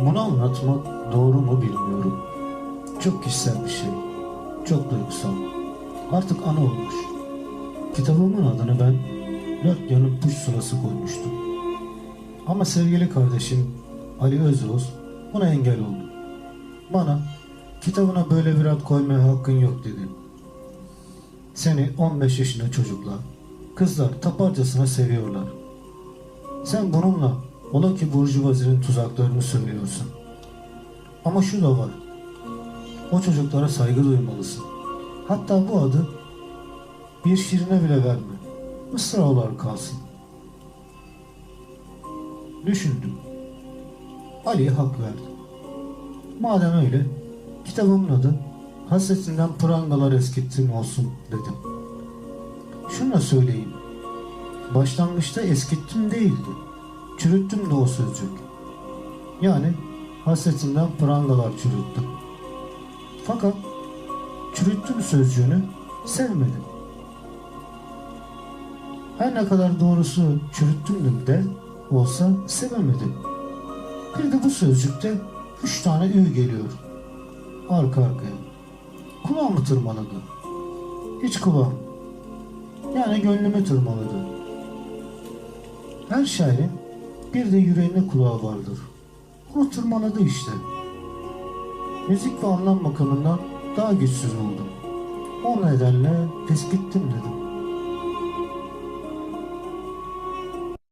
Bunu anlatmak doğru mu bilmiyorum. Çok kişisel bir şey. Çok duygusal. Artık ana olmuş. Kitabımın adını ben dört yanıp kuş surası koymuştum. Ama sevgili kardeşim Ali Özoğuz buna engel oldu. Bana kitabına böyle bir ad koymaya hakkın yok dedi. Seni 15 yaşında çocuklar, kızlar taparcasına seviyorlar. Sen bununla ola ki Burjuvazinin tuzaklarını söylüyorsun. Ama şu da var. O çocuklara saygı duymalısın. Hatta bu adı bir şirine bile verme. Mısra olarak kalsın. Düşündüm. Ali'ye hak verdim. Madem öyle, kitabımın adı Hasretinden prangalar eskittim olsun dedim. Şunu da söyleyeyim. Başlangıçta eskittim değildi. Çürüttüm de o sözcük. Yani hasretinden prangalar çürüttüm. Fakat çürüttüm sözcüğünü sevmedim. Her ne kadar doğrusu çürüttüm de olsa sevemedim. Bir de bu sözcükte üç tane ü geliyor. Arka arkaya. Kulağımı tırmaladı. İç kulağım. Yani gönlümü tırmaladı. Her şairin bir de yüreğine kulağı vardır. Onu tırmaladı işte. Müzik ve anlam bakımından daha güçsüz buldum. O nedenle pes gittim dedim.